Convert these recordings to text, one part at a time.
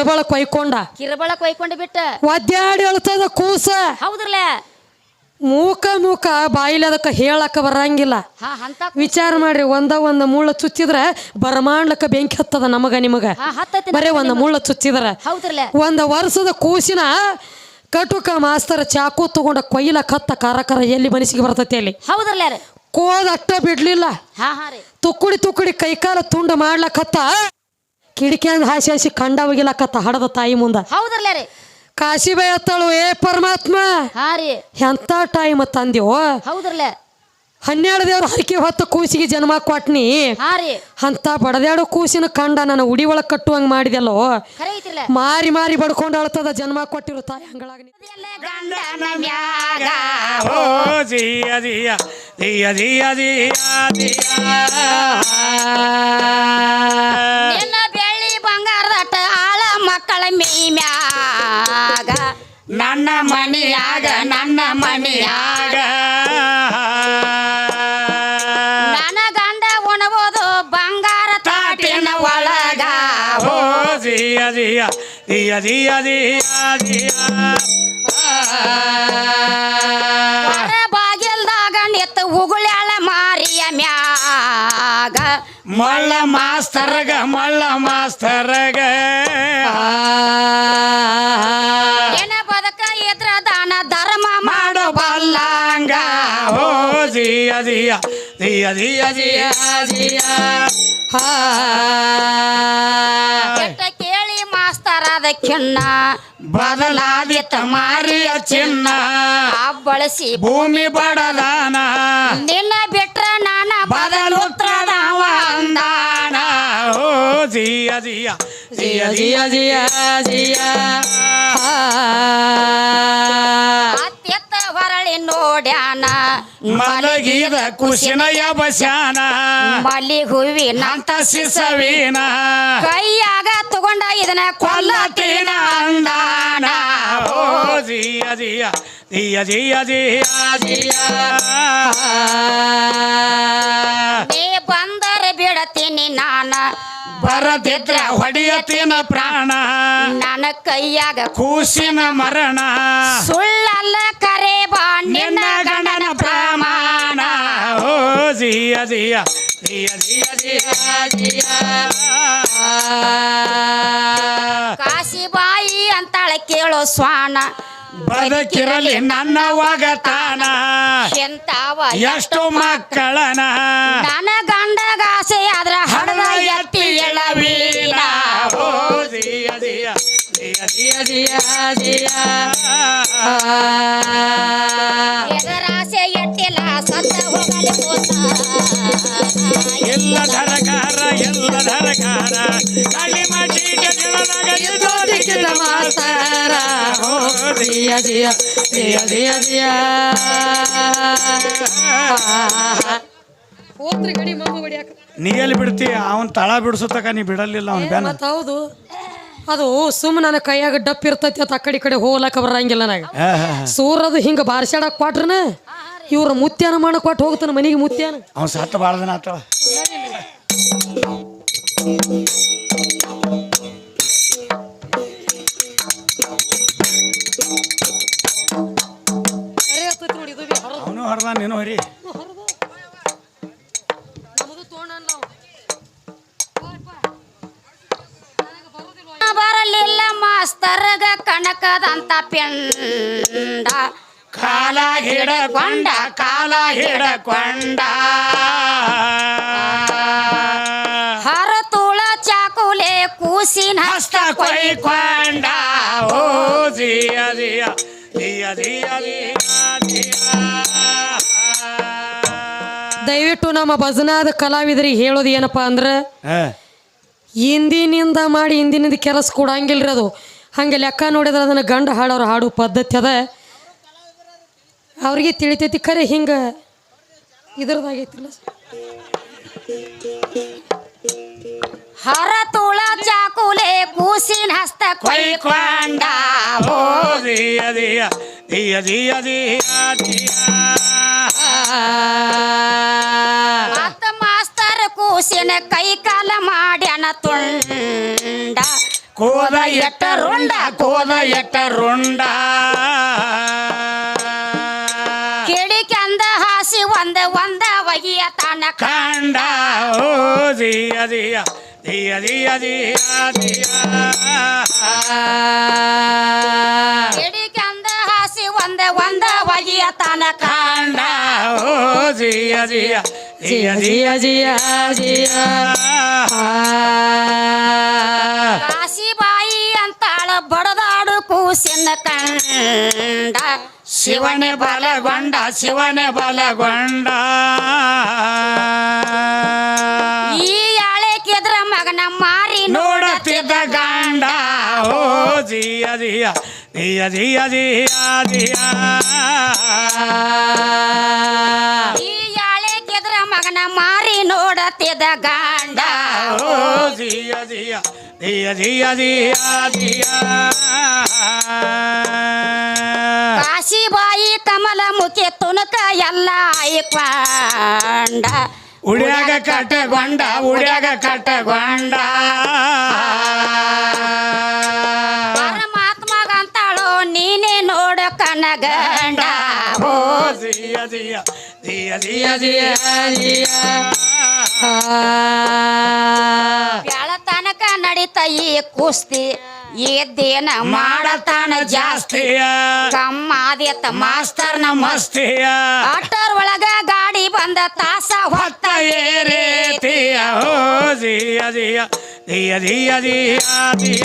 ಕಿರಬಳ ಕೊಯ್ಕೊಂಡ. ಕಿರಬಳ ಕೊಯ್ಕೊಂಡು ಬಿಟ್ಟ. ಒದ್ಯಾಡಿ ಅಳ್ತದ ಕೂಸ. ಹೌದ್ರಲ್ಲ? ಮೂಕ ಮೂಕ ಬಾಯಿಲಿ ಅದಕ್ಕೆ ಹೇಳಕ್ಕ ಬರಂಗಿಲ್ಲ. ಹಾ ಅಂತ ವಿಚಾರ ಮಾಡ್ರಿ ಒಂದ ಒಂದ ಮುಳ್ಳ ಚುಚ್ಚಿದ್ರ ಬರಮಾಡ್ಲಕ್ಕ ಬೆಂಕಿ ಹತ್ತದ ನಮಗ ನಿಮಗ. ಹತ್ತೈತಿ ಬರೇ ಒಂದ ಮುಳ್ಳ ಚುಚ್ಚಿದ್ರ. ಹೌದ್ರಲ್ಲ? ಒಂದ ವರ್ಷದ ಕೂಸಿನ ಕಟುಕ ಮಾಸ್ತರ ಚಾಕು ತಗೊಂಡ ಕೊಯ್ಲ ಕತ್ತ ಕಾರಕರ ಎಲ್ಲಿ ಮನಸ್ಸಿಗೆ ಬರ್ತೈತಿ ಅಲ್ಲಿ? ಹೌದ್ರಲ್ಲ ರೀ? ಕೋದ ಬಿಡ್ಲಿಲ್ಲ. ಹಾ ಹಾ ರೀ. ತುಕ್ಕುಡಿ ತುಕ್ಕುಡಿ ಕೈಕಾಲ ತುಂಡ ಮಾಡ್ಲಕತ್ತ ಕಿಡಿಕ್ಯಾಂದ ಹಾಸಿ ಹಾಸಿ ಕಂಡ ಹೋಗಿಲ್ಲಕತ್ತ ಹಡದ ತಾಯಿ ಮುಂದ. ಹೌದ್ರಲ್ಲ ರೀ. ಕಾಶಿಬಾಯಿ ಅತ್ತಳು ಏ ಪರಮಾತ್ಮ! ಹಾ ರೀ. ಎಂತ ಟೈಮ್ ತಂದೆವು ಹೌದ್ರಲ್ಲ. ಹನ್ನೆರಡು ದೇವ್ರ ಹರಕೆ ಹೊತ್ತು ಕೂಸಿಗೆ ಜನ್ಮ ಕೊಟ್ನಿ. ಹಾ ರೀ. ಅಂತ ಬಡದ್ಯಾಡು ಕೂಸಿನ ಕಂಡ ನನ್ನ ಉಡಿ ಒಳಗೆ ಕಟ್ಟುವಂಗ ಮಾಡಿದೆಲ್ಲೋ ಖರೆ ಮಾರಿ ಮಾರಿ ಬಡ್ಕೊಂಡು ಅಳ್ತದ ಜನ್ಮ ಕೊಟ್ಟಿರು ತಾಯಿ ಹಂಗಳಾಗ ನೀ. ಗಂಡನ ಮ್ಯಾಗ ಓ ಜಿಯ ಜಿಯ ಜಿಯ ಜಿಯ ಜಿಯ ಜಿಯ ನಿನ್ನ ಮ್ಯಾಗ ನನ್ನ ಮನೆಯಾಗ ನನ್ನ ಮನೆಯಾಗ. ನನ್ನ ಗಂಡ ಉಣಬೋದು ಬಂಗಾರ ತಾಟಿನ ಒಳಗ. ಹೋ ಜಿಯ ಜಿಯ ಜಿಯ ಜಿಯ ಜಿಯ. ಮಳ್ಳ ಮಾಸ್ತರಗ ಮಳ್ಳ ಮಾಸ್ತರಗ. ಏನ ಬದಕ ಇದ್ರ ದಾನ ಧರ್ಮ ಮಾಡೋ ಬಲ್ಲಂಗ. ಓ ಜಿಯ ಜಿಯ ಜಿಯ ಜಿಯ ಜಿಯ ಜಿಯ. ಕೆಟ್ಟ ಕೇಳಿ ಮಾಸ್ತರ ಕಿಣ್ಣ ಬದಲಾದಿತ ಮಾರಿಯ ಚಿನ್ನ. ಬಳಸಿ ಭೂಮಿ ಬಡದಾನ. ನಿನ್ನ ಜಿಯ ಜಿಯಾ ಜಿಯಾ ಜಿಯಾ ಜಿಯ ಜಿಯ ಅತ್ಯತ್ತ ಹೊರಳಿ ನೋಡ್ಯಾನ. ಮಲಗಿದ ಕುಶಿನಯ ಬಸ್ಯಾನ ಮಲ್ಲಿ ಹೂವಿನ ಅಂತ ಸಿಸವಿನ ಕೈಯಾಗ ತಗೊಂಡ ಇದನ್ನ ಕೊಲ್ಲತಿನ ಅಂದಾನ. ಓ ಜಿಯ ಜಿಯ ಜಿಯ ಜಿಯ ಜಿಯ ಜಿಯ ನೀ ಬಂದರ ಬಿಡತೀನಿ ನಾನ. ಬರದಿದ್ರ ಹೊಡಿಯತಿನ ಪ್ರಾಣ. ನನ್ನ ಕೈಯಾಗ ಕೂಸಿನ ಮರಣ. ಸುಳ್ಳಲ್ಲ ಕರೆ ಬಾ ನಿನ್ನ ಗಂಡನ ಪ್ರಮಾಣ. ಓ ಜಿಯ ಜಿಯ. ಜಿಯ ಜಿಯ ಜಿಯ ಜಿಯ. ಕಾಶಿಬಾಯಿ ಅಂತಾಳೆ ಕೇಳೋ ಸ್ವಾನ ಬದುಕಿರಲಿ ನನ್ನ ತಾನ ಎಂತಾವ ಎಷ್ಟು ಮಕ್ಕಳನ. ನನ್ನ ಗಂಡಗಾಸೆ ಆದ್ರ ಹಡದ ಎತ್ತಿ ಎಳವೀನ ಓ ಎದರಾಸೆ ಎಟ್ಟಿಲ್ಲ ಸತ್ತ ಹೋಗಲಿ ಹೋತ ಎಲ್ಲ ಧರಕಾರ ಜಿಯ dia dia dia dia. ಹೋತ್ರಿ ಗಡಿ ಮಮ್ಮ ಬಡಿಯಾಕ. ನೀ ಎಲ್ಲಿ ಬಿಡ್ತಿ ಅವನ್ ತಳ ಬಿಡಿಸುತ್ತಕ ನೀ ಬಿಡಲಿಲ್ಲ ಅವನ್ ಬ್ಯಾನ. ಮತ್ತ ಹೌದು ಅದು ಸುಮ್ ನನ್ನ ಕೈಯಾಗ ಡಪ್ ಇರ್ತೈತಿ ಅಂತ ಆ ಕಡೆ ಈ ಕಡೆ ಹೋಗ್ಲಕ್ಕ ಬರಂಗಿಲ್ಲ ನನಗೆ. ಸೂರದು ಹಿಂಗ ಬಾರ್ಸಾಡಕ್ ಕೊಟ್ರನ ಇವ್ರ ಮುತ್ಯಾನ ಮಾಡಕ್ ಕೊಟ್ಟು ಹೋಗ್ತಾನ ಮನಿಗೆ ಮುತ್ಯಾನ. ಅವನ್ ಸತ್ತ ಬಾಳ್ದನ ದಿನ ಹರ್ದ ನೀನು ಹರಿ ಬರಲಿಲ್ಲ ಮಾಸ್ತರ್ಗ ಕಣಕದಂತ ಪೆಂಡ. ಕಾಲ ಹಿಡಕೊಂಡ ಕಾಲ ಹಿಡಕೊಂಡ. ಹರತುಳ ಚಾಕುಲೆ ಕೂಸಿನ ಹಸ್ತ ಕೊಯ್ಕೊಂಡ. ಓ ಜಿಯ ಜಿಯ ಜಿಯ ಜಿಯ ಜಿಯ. ದಯವಿಟ್ಟು ನಮ್ಮ ಭಜನಾದ ಕಲಾವಿದರಿಗೆ ಹೇಳೋದು ಏನಪ್ಪಾ ಅಂದ್ರೆ ಹಿಂದಿನಿಂದ ಮಾಡಿ ಹಿಂದಿನಿಂದ ಕೆಲಸ ಕೊಡಂಗಿಲ್ರಿ ಅದು. ಹಂಗೆ ಲೆಕ್ಕ ನೋಡಿದ್ರೆ ಅದನ್ನ ಗಂಡ ಹಾಡೋರು ಹಾಡು ಪದ್ಧತಿ ಅದ. ಅವ್ರಿಗೆ ತಿಳಿತೈತಿ ಖರೆ ಹಿಂಗೆ ಇದ್ರದಾಗೈತಿಲ್ಲ. ಹರ ತುಳ ಚಾಕುಲೆ ಕೂಸಿನ ಹಸ್ತ ಕೊಯ್ಕೊಂಡ ಓ ದಿಯ ದಿಯ ದಿಯ ದಿಯ ದಿಯ ಜಿಯ ಮತ್ತ ಮಾಸ್ತರ್ ಕೂಸಿನ ಕೈ ಕಾಲ ಮಾಡ್ಯಾನ ತುಂಡ. ಕೋದ ಎಟ್ಟ ರುಂಡ, ಕೋದ ಎಟ್ಟ ರುಂಡ. ಕಿಡಿಕೆಂದ ಹಾಸಿ ಒಂದ ಒಂದ ಒಗಿಯ ತಾನ ಕಂಡ. ಓ, ಜಿಯ ಜಿಯ ಜಿಯ ಜಿಯ ಜಿಯ ಜಿಯ. ಒಂದ ಒಂದ ವಜಿಯ ತನ ಕಂಡ ಓ ಜಿಯ ಜಿಯ ಜಿಯ ಜಿಯ ಜಿಯ ಜಿಯ ಕಾಶಿಬಾಯಿ ಅಂತಾಳ ಬಡದಾಡು ಕೂಸಿನ ಕಂಡ ಶಿವನೇ ಬಲಗೊಂಡ ಶಿವನ ಬಲಗೊಂಡ. ಈ ಮಾರಿ ನೋಡುತ್ತಿದ್ದ ಗಂಡ. ಓ ಜಿಯ ಜಿಯ ಜಿಯ ಜಿಯ ಜಿಯ ಜಿಯ. ಈ ಯಾಳೆ ಕೆದ್ರ ಮಗನ ಮಾರಿ ನೋಡತ್ತಿದ್ದ ಗಂಡ. ಓ ಜಿಯ ಜಿಯ ಜಿಯ ದಿಯ ದಿಯ ದಿಯ ಕಾಶಿಬಾಯಿ ತಮಲ ಮುಖಿ ತುಣುಕ ಎಲ್ಲ ಆಯ್ಕೊಂಡ ಉಡ್ಯಾಗ ಕಟ್ಟಗೊಂಡ ಉಡ್ಯಾಗ ಕಟ್ಟಗೊಂಡ ಕಟ್ಟ ನೀನೇ ನೋಡ ಕನಗಂಡ. ಓ ನೋಡ ದಿಯ ದಿಯ ದಿಯ ದಿಯ ದಿಯ ಬೆಳ ತನಕ ನಡೀತ ಈ ಕುಸ್ತಿ. ಎದ್ದೇನ ಮಾಡತಾನ ತಮ್ಮ ಕಮ್ಮಾದೇತ ಮಾಸ್ತರ್ನ ಮಸ್ತಿಯ. ಆಟರ್ ಒಳಗ ಗಾಡಿ ಬಂದ ತಾಸ ಹೊತ್ತ ಏರೇತಿಯ. ಹೋ ಜಿಯ. ಜಿಯ ಜಿಯ ಜಿಯ ಜಿಯ.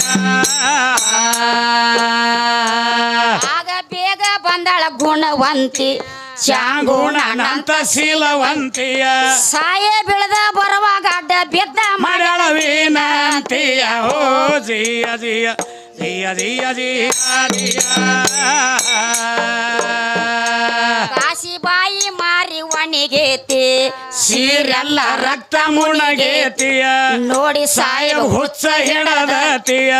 ಆಗ ಬೇಗ ಬಂದಳ ಗುಣವಂತಿ. ಚಾಂಗುಣ ಅನಂತ ಶೀಲವಂತಿಯ. ಸಾಯ ಬೆಳೆದ ಬರುವಾಗ ಅಡ್ಡ ಬಿದ್ದ ಮಡಳ ವಿನಂತಿಯ ಓ ಜಿಯ ಜಿಯ ಜಿಯ ಜಿಯ ಜಿಯ ಜಿಯ. ಕಾಶಿಬಾಯಿ ಮಾರಿ ಒಣಿಗೇತಿ ಸೀರೆಲ್ಲ ರಕ್ತ ಮುಣಗೇತಿಯ. ನೋಡಿ ಸಾಯಬ್ ಸಾಯಬ್ ಹುಚ್ಚ ಹಿಡದತಿಯ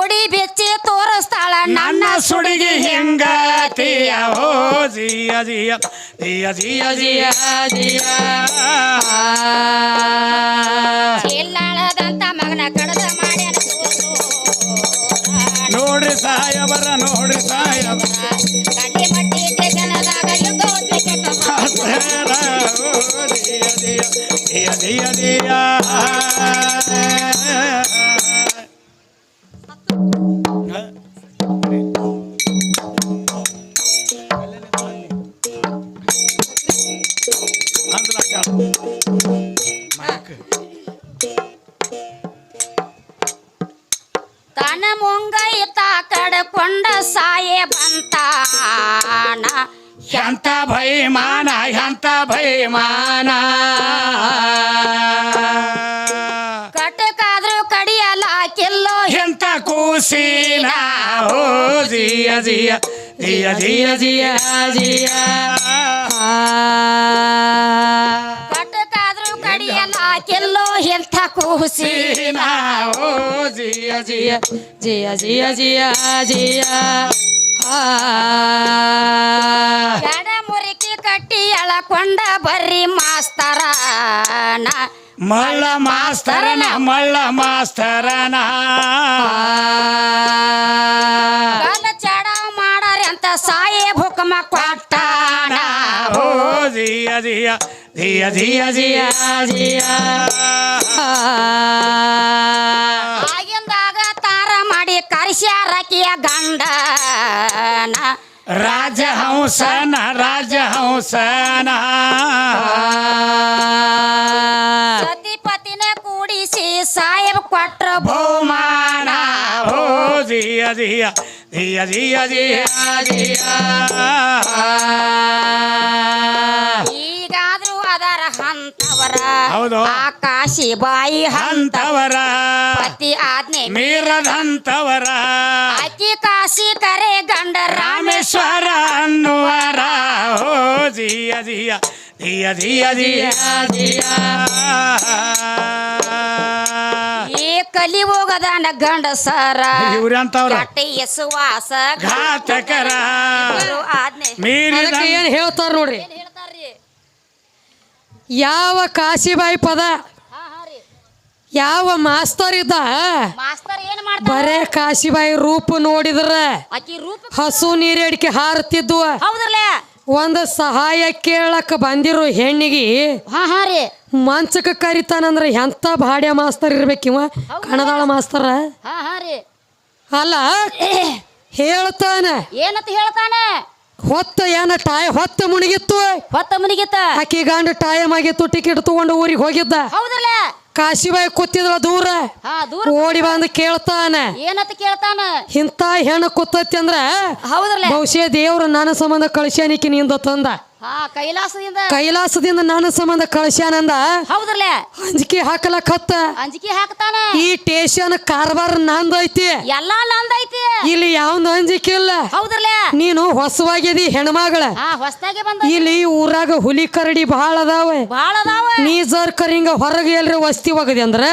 ಉಡಿ ಬೆಚ್ಚಿ ತೋರಿಸ್ತಾಳ ನನ್ನ ಸುಡಿಗೆ ಹೆಂಗತಿಯ? ಓ ಜಿಯ ಜಿಯ ಜಿಯ ಜಿಯ ಜಿಯ ಜಿಯ. ಇಲ್ಲಾಳದಂತ ಮಗನ ಕಡದ ಮಾಡ್ಯಾನ ನೋಡ್ರಿ ಸಾಯಬರ ನೋಡ್ರಿ ಹಸರ ಓ ದಿಯ ದಿಯ ದಿಯ ದಿಯ ದಿಯ ಅಂದ್ರ ಮೈಕ್ ತನ ಮುಂಗೈತ ಕಡ್ಕೊಂಡ ಸಾಯೇ ಬಂತಾನ ಎಂತ ಭೈಮಾನ ಎಂತ ಭೈಮಾನ ಕಟಕಾದ್ರೂ ಕಡಿಯಲಾಕಿಲ್ಲೋ. ಎಂತ ಕೂಸಿನ ಓ ದಿಯ ದಿಯ ದಿಯ ದಿಯ ದಿಯ ದಿಯ ಕಟಕಾದ್ರೂ ಕಡಿಯಲಾಕಿಲ್ಲೋ ಎಂಥ ಕೂಸಿ ಸೀನ ಓ ದಿಯ ದಿಯ ಜಿಯ ಜಿಯ ಜಿಯ ಜಿಯ ಎಡ ಮುರಿಕಿ ಎಳಕೊಂಡ ಬರ್ರಿ ಮಾಸ್ತರನ. ಮಳ್ಳ ಮಾಸ್ತರನ ಮಳ್ಳ ಮಾಸ್ತರನ. ಕಲ ಚಡಾವ್ ಮಾಡಾರಿ ಅಂತ ಸಾಯೇ ಹುಕಮ ಕೊಟ್ಟಾನ. ಓ ಜಿಯ ಜಿಯ ಜಿಯ ಜಿಯ ಜಿಯ ಜಿಯ. ಆಗಿಂದಾಗ ತಾರ ಮಾಡಿ ಕರಿಸ್ಯಾರಕಿಯ ಗಂಡನ. ರಾಜಹಂಸನ ರಾಜಹಂಸನ ಸತಿಪತಿನ ಕೂಡಿಸಿ ಸಾಹೇಬ್ ಕೊಟ್ರ ಬಹುಮಾನ ಓ ದಿಯ ದಿಯ ದಿಯ ದಿಯ ದಿಯ ದಿಯ ಈಗಾದ್ರೂ ಅದರ ಹಂತವರ ಹೌದು. ಆಕಾಶಿ ಬಾಯಿ ಹಂತ ಅಂತವರ ಪತಿ ಆಜ್ಞೆ. ಮೀರದಂತವರ. ಅಕ್ಕಿ ಕಾಶಿ ಕರೆ ಗಂಡ ರಾಮೇಶ್ವರ ರಾಮೇಶ್ವರ ಅನ್ನುವರ. ಓ ದಿಯ ದಿಯ ದಿಯ ದಿಯ ದಿಯ ದಿಯ ಈ ಕಲಿ ಹೋಗದಾನ ಗಂಡಸರ ಇವ್ರು ಅಂತವ್ರ ಕಟ್ಟಿ ಎಸುವಾಸ ಘಾತಕರ. ಇಬ್ಬರು ಆಜ್ಞೆ. ಮೀರಿದ ಅದಕ್ಕೆ ಏನು ಹೇಳ್ತಾರ ನೋಡ್ರಿ? ಏನ್ ಹೇಳ್ತಾರ್ರಿ ಯಾವ ಕಾಶಿಬಾಯಿ ಪದ? ಯಾವ ಮಾಸ್ತರ್ ಇದ್ದ? ಬರೇ ಕಾಶಿಬಾಯಿ ರೂಪ ನೋಡಿದ್ರ. ಹಸು ನೀರಡಿಕೆ ಹಾರತಿದ್ವ. ಒಂದ್ ಒಂದು ಸಹಾಯ ಕೇಳಕ್ ಬಂದಿರೋ ಹೆಣ್ಣಿಗೆ ಮಂಚಕ ಕರಿತಾನಂದ್ರ ಎಂತ ಬಾಡ್ಯ ಮಾಸ್ತರ್ ಇರ್ಬೇಕಿವ ಕಣದಾಳ ಮಾಸ್ತರ? ಅಲ್ಲ ಹೇಳ್ತಾನ. ಏನಂತ ಹೇಳ್ತಾನ? ಹೊತ್ತ ಏನ ಟಾಯ್ ಹೊತ್ತ ಮುಣಗಿತ್ತು ಹೊತ್ತ ಮುಣಿಗಿತ್ತ ಆಕಿ ಗಂಡ ಟೈಮ್ ಆಗಿತ್ತು ಟಿಕೆಟ್ ತಗೊಂಡು ಊರಿಗೆ ಹೋಗಿದ್ದ. ಹೌದಲ್ಲ ಕಾಶಿಬಾಯಿ ಕೂತಿದ್ರ ದೂರ. ಹಾ ದೂರ ಓಡಿ ಬಂದು ಕೇಳ್ತಾನ. ಏನಂತ ಕೇಳ್ತಾನ? ಇಂಥ ಹೆಣ್ಣು ಕೂತೈತಿ ಅಂದ್ರ ಹೌದಲ್ಲ ಬಹುಶಃ ದೇವ್ರ ನನ್ನ ಸಂಬಂಧ ಕಳಿಸ್ಯಾನಿಕಿ ನಿಂದ ತಂದ. ಕೈಲಾಸದಿಂದ. ಕೈಲಾಸದಿಂದ ನನ್ನ ಸಂಬಂಧ ಕಳ್ಸ್ಯಾನಂದ ಹೌದ್ರಲ್ಲ? ಅಂಜಿಕೆ ಹಾಕಲಕತ್ತ ಅಂಜಿಕೆ ಹಾಕ್ತಾನ? ಈ ಟೇಷನ್ ಕಾರ್ಬಾರ್ ನಂದೈತಿ ಎಲ್ಲಾ ನಂದೈತಿ ಇಲ್ಲಿ ಯಾವ್ದು ಅಂಜಿಕೆ ಇಲ್ಲ. ಹೌದ್ರಲ್ಲ? ನೀನು ಹೊಸವಾಗಿದಿ ಹೆಣ್ಮಗಳ. ಹೊಸ್ದಾಗೆ ಬಂದ ಇಲ್ಲಿ ಊರಾಗ ಹುಲಿ ಕರಡಿ ಬಹಳ ಅದಾವ. ಬಾಳ ಅದಾವ. ನೀ ಜರ್ ಕರಿಂಗ ಹೊರಗೆ ಎಲ್ರಿ ವಸ್ತಿ ಹೋಗದಿ ಅಂದ್ರ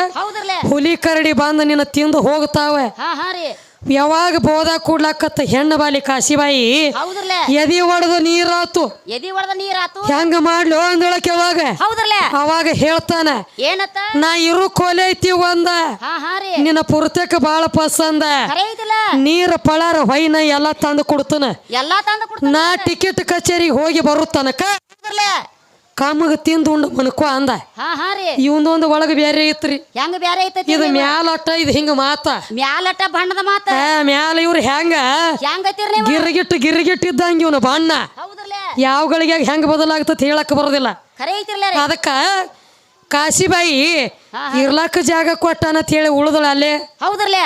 ಹುಲಿ ಕರಡಿ ಬಂದ ನಿನ್ನ ತಿಂದು ಹೋಗ್ತಾವೆ. ಹಾ ಹಾ ರೀ. ಯಾವಾಗ ಬೋದ ಕೂಡ್ಲಾಕತ್ತ ಹೆಣ್ಣು ಬಾಲಿ ಕಾಶಿಬಾಯಿ? ಹೌದ್ರಲ್ಲ. ಎದಿ ಒಡೆದು ನೀರಾತು. ಎದಿ ಒಳದ ನೀರಾತು. ಹೆಂಗ ಮಾಡ್ಲು ಅಂದಳಕ್ ಯಾವಾಗ ಹೌದ್ರಲ್ಲ. ಅವಾಗ ಹೇಳ್ತಾನ ಏನತ್ತ? ನಾ ಇರು ಕೊಲೆ ಐತಿ ಒಂದ. ಹಾ ಹಾ ರೀ. ನಿನ್ನ ಪುರ್ತಕ ಬಾಳ ಪಸಂದ. ಕರೆ ಐತಿಲ್ಲ. ನೀರ ಪಳಾರ ಹೊಯ್ನ ಎಲ್ಲ ತಂದು ಕೊಡ್ತಾನ. ಎಲ್ಲಾ ತಂದು ಕೊಡ್ತಾನ. ನಾ ಟಿಕೆಟ್ ಕಚೇರಿಗೆ ಹೋಗಿ ಬರುತ್ತನಕ ಹೌದ್ರಲ್ಲ. ಕಮ್ಮಗ ತಿಂದು ಉಂಡು ಮನ್ಕೋ ಅಂದ. ಹಾ ಹಾ ರೀ. ಇವಂದೊಂದು ಒಳಗೆ ಬೇರೆ ಇತ್ರಿ ಹೆಂಗ ಬ್ಯಾರೆ ಐತೈತಿ ಇದು ಮ್ಯಾಲಟ್ಟ ಇದು ಹಿಂಗ ಮಾತ. ಮ್ಯಾಲಟ ಬಣ್ಣದ ಮಾತ. ಆ, ಮ್ಯಾಲ ಇವ್ರು ಹೆಂಗ? ಹೆಂಗ್ ಐತಿರಿ ನೀವು? ಗಿರ್ಗಿಟ್ಟು ಗಿರ್ಗಿಟ್ಟು ಇದ್ದಂಗ ಇವನು ಬಣ್ಣ. ಯಾವ ಗಳಿಗೆ ಹೆಂಗ ಬದಲಾಗ್ತತಿ ಹೇಳಕ್ ಬರೋದಿಲ್ಲ. ಖರೆ ಐತಿರ್ಲ ರೀ. ಅದಕ್ಕ ಕಾಶಿಬಾಯಿ ಇರ್ಲಾಕ ಜಾಗ ಕೊಟ್ಟಾನಂತ ಹೇಳಿ ಉಳಿದಳ ಅಲ್ಲೇ ಹೌದ್ರಲ್ಲ.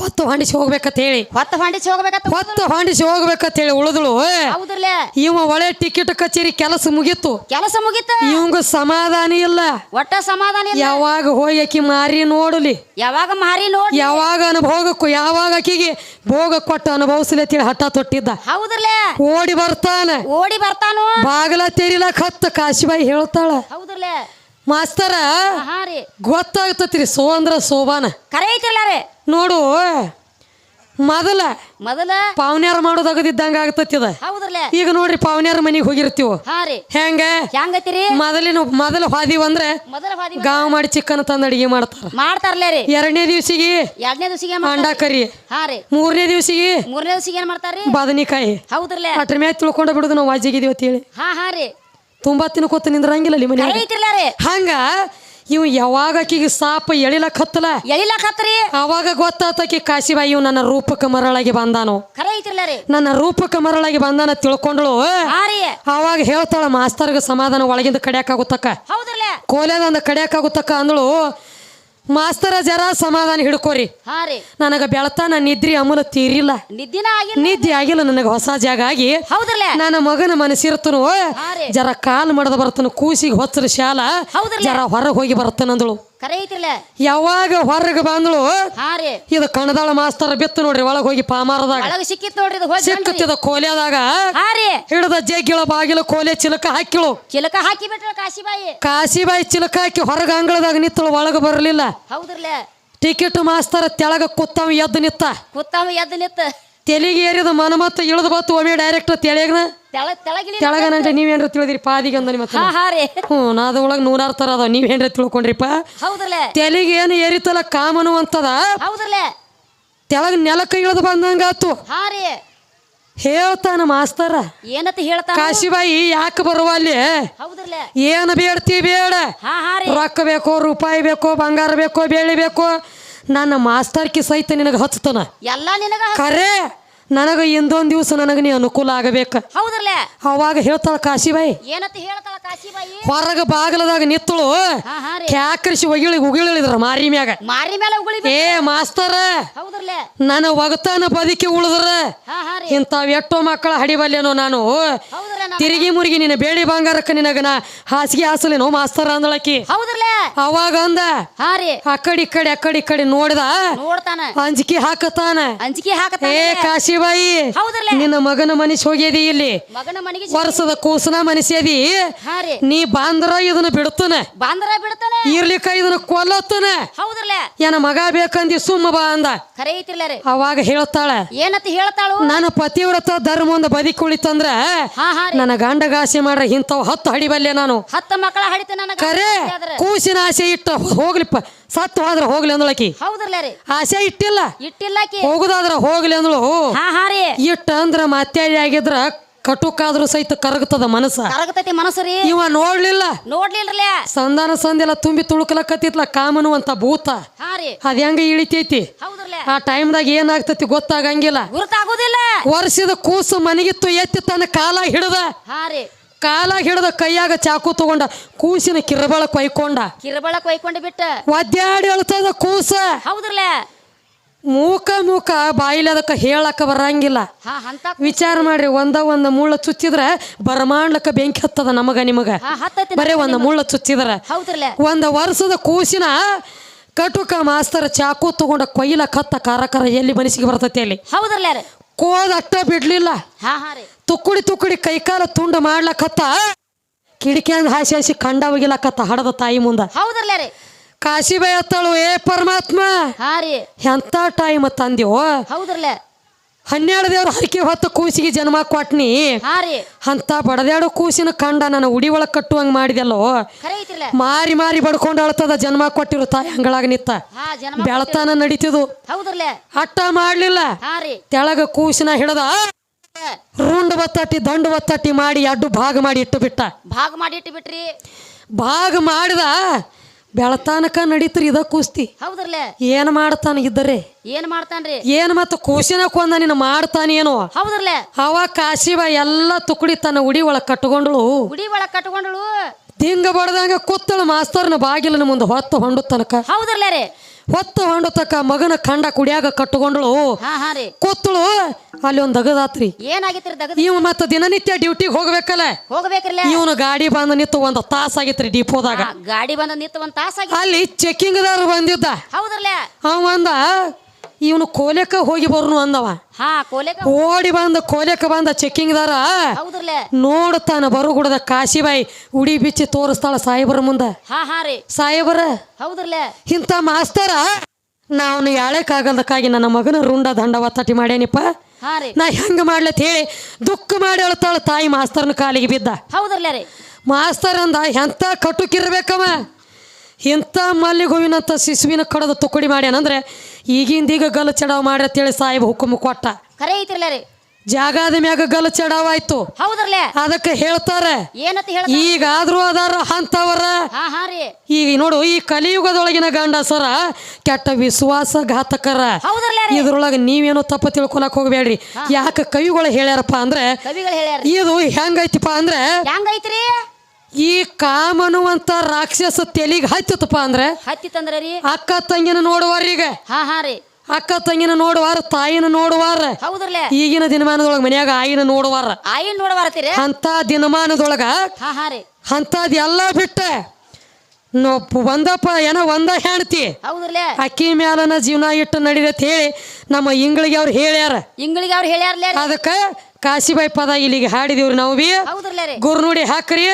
ಹೊತ್ತು ಹೊಂಡಿಸಿ ಹೋಗ್ಬೇಕಂತ ಹೇಳಿ ಹೊತ್ತು ಹೊಂಡಿಸಿ ಹೋಗ್ಬೇಕಂತ ಹೊತ್ತು ಹೊಂಡಿಸಿ ಹೋಗ್ಬೇಕಂತ ಹೇಳಿ ಉಳಿದಳು. ಹೌದ್ರಲ್ಲ? ಇವ ಒಳ್ಳೆ ಟಿಕೆಟ್ ಕಚೇರಿ ಕೆಲಸ ಮುಗೀತು. ಕೆಲಸ ಮುಗಿತು? ಇವಂಗ ಸಮಾಧಾನ ಇಲ್ಲ. ಒಟ್ಟ ಸಮಾಧಾನ ಇಲ್ಲ? ಯಾವಾಗ ಹೋಗಿ ಆಕಿ ಮಾರಿ ನೋಡಲಿ. ಯಾವಾಗ ಮಾರಿ ನೋಡ್ ಯಾವಾಗ ಅನುಭೋಗಕ್ಕೂ ಯಾವಾಗ ಆಕಿಗೆ ಭೋಗ ಕೊಟ್ಟು ಅನುಭವಿಸಲಿ ತಿಳಿ ಹಠ ತೊಟ್ಟಿದ್ದ. ಹೌದ್ರಲ್ಲ? ಓಡಿ ಬರ್ತಾನ. ಓಡಿ ಬರ್ತಾನು? ಬಾಗಲ ತೆರಿಲಕ್ ಹತ್ತ ಕಾಶಿಬಾಯಿ ಹೇಳ್ತಾಳ. ಹೌದ್ರಲ್ಲ? ಮಾಸ್ತರ ಗೊತ್ತಾಗ್ತತ್ರಿ ಸೋ ಅಂದ್ರ ಸೋಬಾನ ಖರೆ ಐತಿರ್ಲ ರೀ? ನೋಡು ಮೊದಲ ಮೊದಲ ಪಾವನ್ಯಾರ ಮಾಡೋದಾಗದಿದ್ದಂಗ ಆಗ್ತತಿದ ಹೌದ್ರಲ್ಲ? ಈಗ ನೋಡ್ರಿ ಪಾವನ್ಯಾರ ಮನೆಗೆ ಹೋಗಿರ್ತೀವಿ? ಹಾ ರೀ. ಹೆಂಗ? ಹೆಂಗತಿರಿ ಮೊದಲಿನ ಮೊದಲ ಹಾದಿ ಅಂದ್ರೆ ಮೊದಲ ಹಾದಿ ಗಾವ್ ಮಾಡಿ ಚಿಕನ್ ತಂದ ಅಡಿಗೆ ಮಾಡ್ತಾರ. ಮಾಡ್ತಾರಲ್ಲ ರೀ. ಎರಡನೇ ದಿವಸಿಗೆ ಎರಡನೇ ದಿವಸಿಗೆ ಅಂಡಾ ಕರಿ. ಹಾ ರೀ. ಮೂರನೇ ದಿವಸಿಗೆ ಮೂರನೇ ದಿವಸಿಗೆ ಏನ್ ಮಾಡ್ತಾರ್ರಿ? ಬದನಿಕಾಯಿ. ಹೌದ್ರಲ್ಲ? ಅಟ್ರ ಮ್ಯಾಗ ತಿಳ್ಕೊಂಡ ಬಿಡುದು ನಾವು ವಾಜಿಗಿದೀವಿ ಅಂತೇಳಿ. ಹಾ ಹಾ ರೀ. ತುಂಬಾ ತಿನ್ಕೋತ ನಿಂದ್ರಂಗಿಲ್ಲ ಐತಿರ್ಲ ಹಂಗ ಇವ್ ಯಾವಾಗ ಆಕಿಗೆ ಸಾಪ ಎಳಿಲಕ್ ಹತ್ತಲ? ಎಳಿಲಕ್ ಹತ್ರಿ ಅವಾಗ ಗೊತ್ತಾತಕಿ ಕಾಶಿಬಾಯಿ ಇವ್ ನನ್ನ ರೂಪಕ ಮರಳಾಗಿ ಬಂದಾನು? ಖರೆ ಐತಿರ್ಲ ರೀ. ನನ್ನ ರೂಪಕ ಮರಳಾಗಿ ಬಂದಾನ ತಿಳ್ಕೊಂಡಳು? ಹಾ ರೀ. ಅವಾಗ ಹೇಳ್ತಾಳ ಮಾಸ್ತರ್ಗ ಸಮಾಧಾನ ಒಳಗಿಂದ ಕಡಿಯಾಕಾಗುತ್ತಕ್ಕ ಹೌದ್ರಲ್ಲ. ಕೋಲೆದಂದ ಕಡಿಯಾಕಾಗುತ್ತಕ್ಕ ಅಂದಳು? ಮಾಸ್ತರ ಜರ ಸಮಾಧಾನ ಹಿಡ್ಕೋರಿ. ಹಾ ರೀ. ನನಗ ಬೆಳತಾನ ನಿದ್ರಿ ಅಮೂಲ ತೀರಿಲ್ಲ. ನಿದ್ದಿನ ಆಗಿಲ್ಲ. ನಿದ್ದೆ ಆಗಿಲ್ಲ ನನಗೆ ಹೊಸ ಜಾಗ ಆಗಿ. ಹೌದ್ರಲ್ಲ? ನನ್ನ ಮಗನ ಮನಸ್ಸಿರ್ತನು ಹಾ ರೀ. ಜರ ಕಾಲ್ ಮಾಡದ ಬರ್ತನು ಕೂಸಿಗೆ ಹೊಚ್ಚರ ಶಾಲ ಹೌದ್ರಲ್ಲ? ಜರ ಹೊರಗೆ ಹೋಗಿ ಬರ್ತಾನಂದಳು. ಯಾವಾಗ ಹೊರಗೆ ಬಂದಳು? ಹಾ ರೀ ಇದು ಕಣದಾಳ ಮಾಸ್ತರ ಬಿತ್ತು ನೋಡ್ರಿ ಒಳಗೆ ಹೋಗಿ ಪಾಮಾರದಾಗ. ಒಳಗ ಸಿಕ್ಕಿತ್ ನೋಡ್ರಿ ಇದು ಹೋಗಿ ಸಿಕ್ಕತ್ತಿದ ಕೋಲೆದಾಗ ಹಾ ರೀ ಹಿಡಿದ ಜಗ್ಗಿಳ ಬಾಗಿಲು ಕೋಲೆ ಚಿಲಕ ಹಾಕಿಳು. ಚಿಲಕ ಹಾಕಿ ಬಿಟ್ರ ಕಾಶಿಬಾಯಿ. ಕಾಶಿಬಾಯಿ ಚಿಲಕ ಹಾಕಿ ಹೊರಗ ಅಂಗಳದಾಗ ನಿತ್ತಳು ಒಳಗೆ ಬರಲಿಲ್ಲ. ಹೌದ್ರಲ್ಲ. ಟಿಕೆಟ್ ಮಾಸ್ತರ ತೆಳಗ ಕುತ್ತವ ಎದ್ದು ನಿತ್ತ ಕುತ್ತಾವ ಎದ್ದು ನಿತ್ತ ತೆಲಿಗೆ ಏರಿದ ಮನ ಮತ್ತೆ ಇಳಿದು ಬತ್ತು ಒಮ್ಮೆ ಡೈರೆಕ್ಟ್ ತೆಳಗನ ತೆಳ ತೆಳಗಿಲಿ ತೆಳಗನಂದ್ರೆ ನೀವೇನ್ರ ತಿಳಿದಿರಿ? ಪಾದಿಗೆ ಅಂದ ನಿಮ್ಮ ಹ್ಞೂ ನಾದ ಒಳಗೆ ನೂರಾರು ಥರ ಅದಾವ. ನೀವೇನ್ರ ತಿಳ್ಕೊಂಡ್ರಿಪ್ಪ? ತೆಲಿಗೆ ಏನು ಏರಿತಲ್ಲ ಕಾಮನು ಅಂತದ? ತೆಳಗ ನೆಲಕ್ಕೆ ಇಳಿದು ಬಂದಂಗ ಆತು. ಹೇಳ್ತಾನ ಮಾಸ್ತರ. ಏನತ್ತ ಹೇಳ್ತಾನ? ಕಾಶಿಬಾಯಿ ಯಾಕೆ ಬರುವ ಅಲ್ಲಿ? ಏನು ಬೇಡ್ತಿ ಬೇಡ. ರೊಕ್ಕ ಬೇಕೋ ರೂಪಾಯಿ ಬೇಕೋ ಬಂಗಾರ ಬೇಕೋ ಬೆಳ್ಳಿ ಬೇಕೋ ನನ್ನ ಮಾಸ್ತರ್ಕಿ ಸಹಿತ ನಿನಗೆ ಹಚ್ತಾನ ಎಲ್ಲ ನಿನಗ ಖರೆ ನನಗೆ ಇಂದೊಂದು ದಿವಸ ನನಗೆ ನೀ ಅನುಕೂಲ ಆಗಬೇಕು. ಹೌದ್ರಲ್ಲ ಅವಾಗ ಹೇಳ್ತಾಳ ಕಾಶಿಬಾಯಿ ಏನಂತ ಹೇಳ್ತಾಳ ಕಾಶಿಬಾಯಿ? ಹೊರಗ ಬಾಗಲದಾಗ ನಿತ್ತಳು ಹಾ ಹಾ ರೀ. ಕ್ಯಾಕರಿಸಿ ಒಗಿಳಿ ಉಗಿಳಿದ್ರ ಮಾರಿ ಮ್ಯಾಗ. ಮಾರಿ ಮೇಲೆ ಉಗುಳಿ ಏ ಮಾಸ್ತರ ನನ್ನ ಒಗತಾನ ಬದುಕಿ ಉಳಿದ್ರ. ಹಾ ಹಾ ರೀ. ಇಂಥವ್ ಎಷ್ಟೋ ಮಕ್ಕಳ ಹಡಿಬಲ್ಲೇನೋ ನಾನು. ನಾ- ತಿರುಗಿ ಮುರುಗಿ ನಿನ್ನ ಬೇಡಿ ಬಂಗಾರಕ್ಕೆ ನಿನಗ ನಾ ಹಾಸಿಗೆ ಹಾಸಲೇನೋ ಮಾಸ್ತರ ಅಂದಳಕಿ ಅವಾಗ ಅಂದ ಹಾ ರೀ. ಆ ಕಡೆ ಈ ಕಡೆ ಆ ಕಡೆ ಈ ಕಡೆ ನೋಡ್ದ. ನೋಡ್ತಾನ. ಅಂಜಿಕೆ ಹಾಕತಾನ. ಅಂಜಿಕೆ ಹಾಕತಾನ ಏ ಕಾಶಿಬಾಯಿ ನಿನ್ನ ಮಗನ ಮನಸ್ಸು ಹೋಗ್ಯದಿ ಇಲ್ಲಿ? ಮಗನ ಮನೆಗೆ ವರ್ಷದ ಕೂಸನ ಮನಸ್ಯದಿ ಹಾ ರೀ ನೀ ಬಾಂದ್ರ ಇದನ್ನ ಬಿಡ್ತಾನೆ. ಬಾಂದ್ರ ಬಿಡ್ತಾನೆ? ಇರ್ಲಿಕ್ಕ ಇದನ್ನ ಕೊಲ್ಲತ್ತನ. ಹೌದ್ರಲ್ಲ? ಏನ ಮಗ ಬೇಕಂದಿ ಸುಮ್ಮ ಬಾ ಅಂದ. ಖರೆ ರೀ. ಅವಾಗ ಹೇಳ್ತಾಳ ಏನತ್ತ ಹೇಳ್ತಾಳು? ನನ್ನ ಪತಿವ್ರತ ಧರ್ಮ ಒಂದು ಬದಿ ಉಳಿತಂದ್ರ ಹಾ ಹಾ ರೀ. ನನ್ನ ಗಂಡಗಾಸೆ ಮಾಡ್ರ ಇಂಥವ್ ಹತ್ತು ಹಡಿಬಲ್ಲೆ ನಾನು. ಹತ್ತು ಮಕ್ಕಳ ಹಡಿತ ನನ್ನ ಕರೆ ಕೂಸಿನ ಆಸೆ ಇಟ್ಟ ಹೋಗ್ಲಿಪ್ಪ ಸತ್ತು ಹೋದ್ರೆ ಹೋಗ್ಲಿ ಅಂದಳಕಿ. ಹೌದ್ರಲ್ಲ ರೀ. ಆಸೆ ಇಟ್ಟಿಲ್ಲ. ಇಟ್ಟಿಲ್ಲ ಹೋಗುದಾದ್ರೆ ಹೋಗ್ಲಿ ಅಂದಳು. ಇಟ್ಟ ಅಂದ್ರ ಮತ್ತೆ ಆಗಿದ್ರ ಕಟುಕಾದ್ರೂ ಸಹಿತ ಕರಗತದ ಮನಸ್ಸ? ಕರಗತೈತಿ ಮನಸ್ಸು ರೀ. ಇವ ನೋಡ್ಲಿಲ್ಲ? ನೋಡ್ಲಿಲ್ಲ ಸಂಧಾನ ಸಂದೆಲ್ಲ ತುಂಬಿ ತುಳುಕಲಕತ್ತಿತ್ಲ ಕಾಮನು ಅಂತ ಭೂತ. ಹಾ ರೀ. ಅದ್ ಹೆಂಗ ಇಳಿತೈತಿ? ಟೈಮ್ ಆ ಟೈಮ್ದಾಗ ಏನಾಗ್ತತಿ ಗೊತ್ತಾಗಂಗಿಲ್ಲ. ಗುರುತಾಗೋದಿಲ್ಲ. ವರ್ಷದ ಕೂಸು ಮನೆಗಿತ್ತು ಎತ್ತಿ ತನ್ನ ಕಾಲ ಹಿಡ್ದ. ಹಾ ರೀ. ಕಾಲ ಹಿಡ್ದ ಕೈಯಾಗ ಚಾಕು ತಗೊಂಡ ಕೂಸಿನ ಕಿರಬಳ ಕೊಯ್ಕೊಂಡ. ಕಿರಬಳ ಕೊಯ್ಕೊಂಡು ಬಿಟ್ಟ. ಒದ್ಯಾಡಿ ಅಳ್ತದ ಕೂಸ. ಹೌದ್ರಲ್ಲ ಮೂಕ ಮೂಕ ಬಾಯಿಲಿ ಅದಕ್ಕೆ ಹೇಳಕ್ಕ ಬರಂಗಿಲ್ಲ. ವಿಚಾರ ಮಾಡ್ರಿ ಒಂದ ಒಂದ ಮುಳ್ಳ ಚುಚ್ಚಿದ್ರ ಬರಮಾಡ್ಲಕ್ಕ ಬೆಂಕಿ ಹತ್ತದ ನಮಗ ನಿಮಗ. ಬರೇ ಒಂದ್ ಮುಳ್ಳ ಚುಚ್ಚಿದ್ರ. ಒಂದ್ ವರ್ಷದ ಕೂಸಿನ ಕಟುಕ ಮಾಸ್ತರ ಚಾಕು ತಗೊಂಡ ಕೊಯ್ಲ ಕತ್ತ ಕಾರಕರ ಎಲ್ಲಿ ಮನಸ್ಸಿಗೆ ಬರ್ತೈತಿ ಅಲ್ಲಿ? ಕೋದ ಅಟ್ಟ ಬಿಡ್ಲಿಲ್ಲ. ತುಕ್ಕುಡಿ ತುಕ್ಕುಡಿ ಕೈಕಾಲ ತುಂಡ ಮಾಡ್ಲಕತ್ತ. ಕಿಡಿಕ್ಯಾಂದ ಹಾಸಿ ಹಾಸಿ ಕಂಡ ಒಗಿಲಕತ್ತ ಹಡದ ತಾಯಿ ಮುಂದ. ಹೌದ್ರಲ್ಲ ಕಾಶಿಬಾಯಿ ಅತ್ತಳು ಏ ಪರಮಾತ್ಮ ಹಾ ರೀ. ಎಂತ ಟೈಮ್ ತಂದ್ಯೋ? ಹೌದ್ರಲ್ಲ. ಹನ್ನೆರಡು ದೇವ್ರ ಹರಕೆ ಹೊತ್ತು ಕೂಸಿಗೆ ಜನ್ಮ ಕೊಟ್ನಿ. ಹಾ ರೀ. ಅಂತ ಬಡದ್ಯಾಡು ಕೂಸಿನ ಕಂಡ ನನ್ನ ಉಡಿ ಒಳಗೆ ಕಟ್ಟುವಂಗ ಮಾಡಿದೆಲ್ಲೋ? ಖರೆ ಮಾರಿ ಮಾರಿ ಬಡ್ಕೊಂಡು ಅಳ್ತದ ಜನ್ಮ ಕೊಟ್ಟಿರು ತಾಯಿ ಹಂಗಳಾಗ ನಿತ್ತ ಹಾ ಜನ್ಮ ಬೆಳತಾನ ನಡೀತಿದು. ಹೌದ್ರಲ್ಲ. ಅಟ್ಟ ಮಾಡ್ಲಿಲ್ಲ. ಹಾ ರೀ. ತೆಳಗ ಕೂಸಿನ ಹಿಡದ ರುಂಡ್ ಬತ್ತಟ್ಟಿ ದಂಡು ಬತ್ತಟ್ಟಿ ಮಾಡಿ ಅಡ್ಡು ಭಾಗ ಮಾಡಿ ಇಟ್ಟು ಬಿಟ್ಟ. ಭಾಗ ಮಾಡಿ ಇಟ್ಟು ಬಿಟ್ರಿ. ಭಾಗ ಮಾಡಿದ ಬೆಳತಾನಕ ನಡೀತ್ರಿ ಇದ ಕುಸ್ತಿ. ಹೌದ್ರಲ್ಲೇ? ಏನ್ ಮಾಡ್ತಾನ ಇದ್ದರೆ? ಏನ್ ಮಾಡ್ತಾನ್ರಿ? ಏನ್ ಮತ್ತ ಕೂಸಿನ ಕೊಂದ ನಿನ್ನ ಮಾಡ್ತಾನೇನೋ? ಹೌದ್ರಲ್ಲೇ? ಅವ ಕಾಶಿವ ಎಲ್ಲ ತುಕುಡಿ ತನ್ನ ಉಡಿ ಒಳಗ್ ಕಟ್ಕೊಂಡಳು. ಉಡಿ ಒಳಗ್ ಕಟ್ಕೊಂಡಳು? ದಿಂಗ ಬಡ್ದಂಗ ಕುತ್ತಳು ಮಾಸ್ತರ್ನ ಬಾಗಿಲನ ಮುಂದೆ ಹೊತ್ತು ಹೊಂಡು ತನಕ. ಹೌದ್ರಲ್ಲೇ ರೀ? ಹೊತ್ತು ಹೊಂಡು ತಕ್ಕ ಮಗನ ಕಂಡ ಕುಡಿಯಾಗ ಕಟ್ಟುಕೊಂಡಳು ಹಾ ಹಾ ರೀ. ಕೂತಳು. ಅಲ್ಲಿ ಒಂದ್ ದಗದಾತ್ರಿ. ಏನಾಗಿತ್ರಿ ದಗದ? ಇವ್ ಮತ್ತ ದಿನನಿತ್ಯ ಡ್ಯೂಟಿಗೆ ಹೋಗ್ಬೇಕಲ್ಲ. ಹೋಗ್ಬೇಕ್ರಲ್ಲ? ಇವನು ಗಾಡಿ ಬಂದ ನಿಂತು ಒಂದು ತಾಸ ಆಗಿತ್ರಿ ಡಿಪೋದಾಗ. ಗಾಡಿ ಬಂದ ನಿಂತು ಒಂದ್ ತಾಸಾಗಿ ಅಲ್ಲಿ ಚೆಕಿಂಗ್ದಾರ ಬಂದಿದ್ದ. ಹೌದ್ರಲ್ಲ? ಅವ ಅಂದ ಇವನು ಕೋಲೆಕ ಹೋಗಿ ಬರ್ನು ಅಂದವ. ಹಾ ಕೋಲೆಕ ಓಡಿ ಬಂದ ಕೋಲೆಕ ಬಂದ ಚೆಕಿಂಗ್ದಾರ ಹೌದ್ರಲ್ಲ. ನೋಡ್ತಾನ ಬರುಗುಡದ ಕಾಶಿಬಾಯಿ ಉಡಿ ಬಿಚ್ಚಿ ತೋರಿಸ್ತಾಳ ಸಾಹೇಬರ ಮುಂದ. ಹಾ ಹಾ ರೀ. ಸಾಹೇಬರ ಹೌದ್ರಲ್ಲ. ಇಂಥ ಮಾಸ್ತರ ನಾನು ಯಾಳಕ್ಕಾಗಲ್ದಕ್ಕಾಗಿ ನನ್ನ ಮಗನ ರುಂಡ ದಂಡವ ತಟಿ ಮಾಡೇನಿಪ್ಪ ನಾ ಹೆಂಗ ಮಾಡ್ಲತ್ ಹೇಳಿ ದುಃಖ ಮಾಡಿ ಹೇಳ್ತಾಳ ತಾಯಿ ಮಾಸ್ತರ್ನ ಕಾಲಿಗೆ ಬಿದ್ದ. ಹೌದ್ರಲ್ಲ ರೀ. ಮಾಸ್ತರ್ ಅಂದ ಎಂತ ಕಟುಕಿರ್ಬೇಕವ. ಇಂಥ ಮಲ್ಲಿಗೆ ಹೂವಿನಂಥ ಶಿಶುವಿನ ಕಡದ ತುಕುಡಿ ಮಾಡ್ಯಾನಂದ್ರೆ ಈಗಿಂದೀಗ ಗಲ್ಲು ಚಡಾವ್ ಮಾಡ್ರಿ ಅಂತೇಳಿ ಸಾಹೇಬ್ ಹುಕುಮ್ ಕೊಟ್ಟ. ಖರೆ ಐತಿರಲ್ಲ ರೀ. ಜಾಗಾದ ಮ್ಯಾಗ ಗಲ್ ಚಡಾವ್ ಆಯ್ತು ಹೌದ್ರಲ್ಲೇ? ಅದಕ್ಕೆ ಹೇಳ್ತಾರೆ. ಏನಂತ ಹೇಳ ಈಗಾದ್ರೂ ಅದಾರ ಅಂತವರ ಹಾ ಹಾ ರೀ. ಈಗ ನೋಡು ಈ ಕಲಿಯುಗದೊಳಗಿನ ಗಂಡಸರ ಕೆಟ್ಟ ವಿಶ್ವಾಸಘಾತಕರ. ಘಾತಕರ ರೀ. ಇದ್ರೊಳಗ ನೀವೇನೋ ತಪ್ಪ ತಿಳ್ಕೊಳಕ್ ಹೋಗ್ಬೇಡ್ರಿ. ಯಾಕೆ ಕವಿಗಳು ಹೇಳ್ಯಾರಪ್ಪ ಅಂದ್ರೆ ಕವಿಗಳು ಹೇಳ್ಯಾರ. ಇದು ಹೆಂಗೈತಿಪ್ಪ ಅಂದ್ರೆ ಹೆಂಗೈತ್ರಿ? ಈ ಕಾಮನುವಂತ ರಾಕ್ಷಸ ತೆಲಿಗೆ ಹತ್ತಿತಪ್ಪ ಅಂದ್ರೆ ಹತ್ತಿ ತಂದ್ರ ರೀ ಅಕ್ಕ ತಂಗಿನ ನೋಡುವಾರೀಗ ಹಾ ಹಾ ರೀ. ಅಕ್ಕ ತಂಗಿನ ನೋಡುವಾರ ತಾಯಿನ ನೋಡುವಾರ. ಹೌದ್ರಲ್ಲ? ಈಗಿನ ದಿನಮಾನದೊಳಗ ಮನ್ಯಾಗ ಆಯಿನ ನೋಡುವಾರ. ಆಯಿನ ನೋಡ ಬರ್ತೀರಿ ಅಂತ ದಿನಮಾನದೊಳಗ ಹಾ ಹಾ ರೀ. ಬಿಟ್ಟ ನೋ ಒಂದಪ್ಪ ಏನೋ ಒಂದ ಹೆಣ್ತಿ ಅಕ್ಕಿ ಮ್ಯಾಲನ ಜೀವನ ಇಟ್ಟು ನಡಿರತ್ ಹೇಳಿ ನಮ್ಮ ಇಂಗಳಿಗೆ ಅವ್ರು ಹೇಳ್ಯಾರ. ಇಂಗಳಿಗೆ ಅವ್ರು ಹೇಳ್ಯಾರ ಲೇ ಅದಕ್ಕೆ ಕಾಶಿಬಾಯಿ ಪದ ಇಲ್ಲಿಗೆ ಹಾಡಿದೀವ್ರಿ ನಾವು ಬಿ. ಹೌದ್ರಲ್ಲ ರೀ. ಗುರು ನೋಡಿ ಹಾಕ್ರಿ.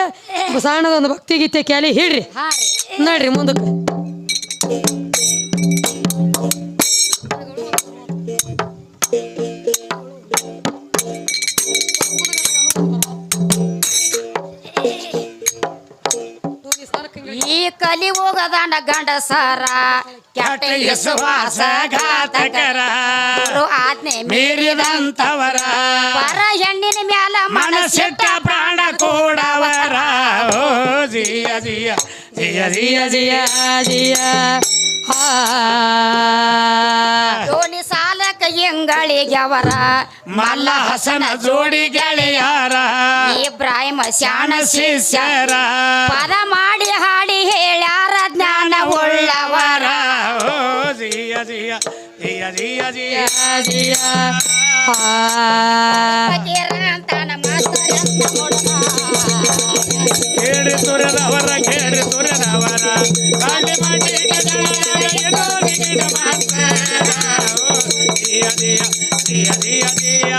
ಸಣ್ಣದೊಂದು ಭಕ್ತಿ ಗೀತೆ ಕ್ಯಾಲಿ ಹಿಡ್ರಿ. ನೋಡ್ರಿ ರೀ ನಡ್ರಿ ಮುಂದಕ್ಕೆ. ಹೋಗದಾಂಡ ಗಂಡಸರ ಕೆಟ್ಟ ವಿಶ್ವಾಸ ಘಾತಕರ ಗುರು ಆಜ್ಞೆ ಮೀರಿದಂತವರ ಪರ ಹೆಣ್ಣಿನ ಮ್ಯಾಲ ಮನಸ್ಸಿಟ್ಟ ಪ್ರಾಣ ಕೂಡವರ. ಓ ಜಿಯ ಜಿಯ ಜಿಯ ಜಿಯ ಜಿಯ ಜಿಯ. ದೋಣಿ ಸಾಲಕ ಎಂಗಳಿಗೆ ಅವರ. ಮಲ್ಲ ಹಸನ ಜೋಡಿ ಗೆಳೆಯರ. ಇಬ್ರಾಹಿಮ ಶಾಣ ಶಾಣ ಶಿಷ್ಯರ. ಪದ ಮಾಡಿ ಹಾಡಿ ಜಿಯ ಜಿಯ ಜಿಯ ಜಿಯ ಅಂತ ನಮ್ಮ ಕೇಳಿ ಸುರದವರ ಕೇಳಿ ಸುರದವರ ಮಾಡಿ ಮಾಡಿ ಜಿಯ ಜಿಯ